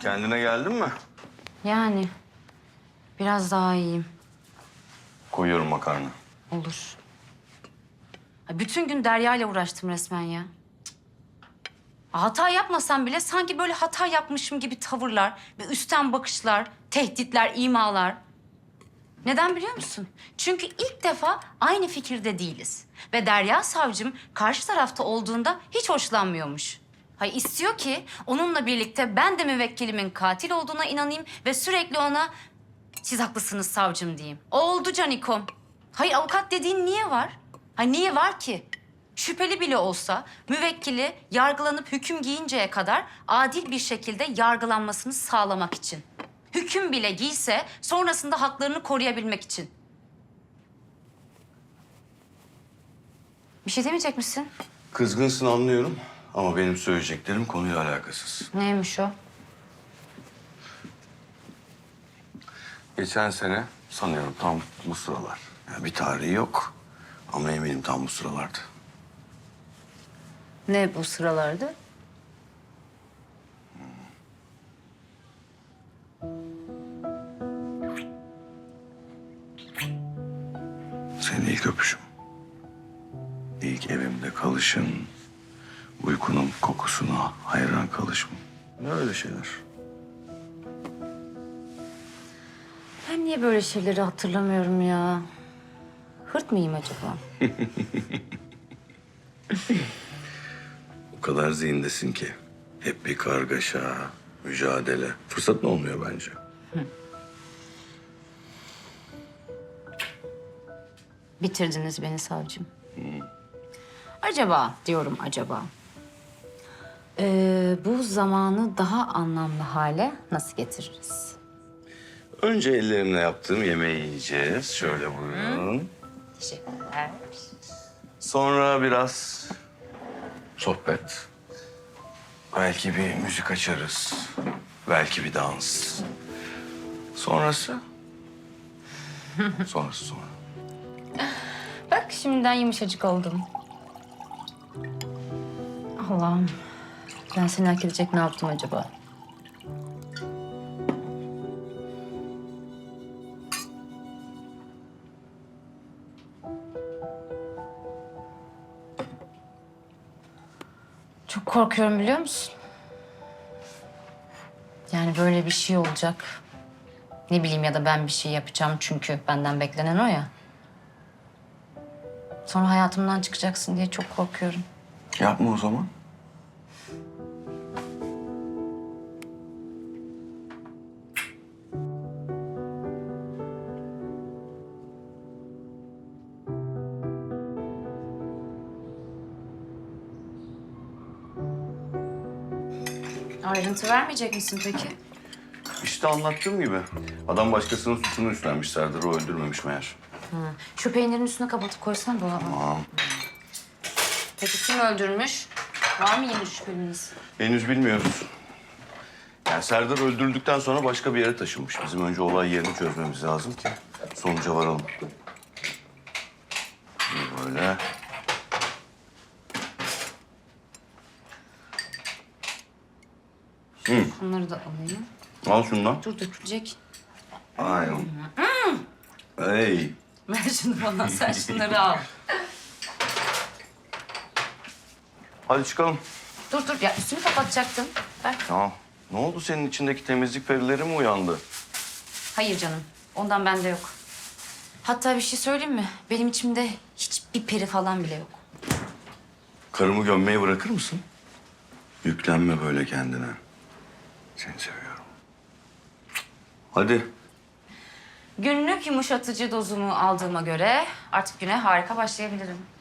Kendine geldin mi? Yani biraz daha iyiyim. Koyuyorum makarna. Olur. Ay, Bütün gün Derya ile uğraştım resmen ya. Cık. Hata yapmasam bile sanki böyle hata yapmışım gibi tavırlar ve üstten bakışlar, tehditler, imalar. Neden biliyor musun? Çünkü ilk defa aynı fikirde değiliz. Ve Derya savcım karşı tarafta olduğunda hiç hoşlanmıyormuş. Hay istiyor ki onunla birlikte ben de müvekkilimin katil olduğuna inanayım ve sürekli ona siz haklısınız savcım diyeyim. Oldu Canikom. Hayır avukat dediğin niye var? Ha niye var ki? Şüpheli bile olsa müvekkili yargılanıp hüküm giyinceye kadar adil bir şekilde yargılanmasını sağlamak için. Hüküm bile giyse sonrasında haklarını koruyabilmek için. Bir şey demeyecek misin? Kızgınsın anlıyorum ama benim söyleyeceklerim konuyla alakasız. Neymiş o? Geçen sene sanıyorum tam bu sıralar. Yani bir tarihi yok ama eminim tam bu sıralardı. Ne bu sıralarda? Senin ilk öpüşüm. İlk evimde kalışın, uykunun kokusuna hayran kalışım. Ne öyle şeyler. Ben niye böyle şeyleri hatırlamıyorum ya? Hırt mıyım acaba? O kadar zihindesin ki. Hep bir kargaşa, mücadele. Fırsatın olmuyor bence. Bitirdiniz beni savcım. Acaba diyorum acaba. Ee, bu zamanı daha anlamlı hale nasıl getiririz? Önce ellerimle yaptığım yemeği yiyeceğiz. Şöyle buyurun. Teşekkürler. Sonra biraz sohbet. Belki bir müzik açarız. Belki bir dans. Sonrası? Sonrası sonra. Bak şimdiden yumuşacık oldum. Allah'ım. Ben seni hak edecek ne yaptım acaba? Çok korkuyorum biliyor musun? Yani böyle bir şey olacak. Ne bileyim ya da ben bir şey yapacağım çünkü benden beklenen o ya. Sonra hayatımdan çıkacaksın diye çok korkuyorum. Yapma o zaman. Ayrıntı vermeyecek misin peki? İşte anlattığım gibi. Adam başkasının suçunu üstlenmiş Serdar'ı öldürmemiş meğer. Şu peynirin üstüne kapatıp koysan dolaba. Tamam. Peki kim öldürmüş? Var mı yeni şüpheliniz? Henüz bilmiyoruz. Yani Serdar öldürüldükten sonra başka bir yere taşınmış. Bizim önce olay yerini çözmemiz lazım ki sonuca varalım. Böyle. Bunları da alayım. Al şundan. Dur dökülecek. Aynen. Hey. Ver şunu bana sen şunları al. Hadi çıkalım. Dur dur ya üstünü kapatacaktım. Ver. Ya ne oldu senin içindeki temizlik perileri mi uyandı? Hayır canım ondan bende yok. Hatta bir şey söyleyeyim mi? Benim içimde hiçbir peri falan bile yok. Karımı gömmeyi bırakır mısın? Yüklenme böyle kendine. Seni seviyorum. Hadi. Günlük yumuşatıcı dozumu aldığıma göre artık güne harika başlayabilirim.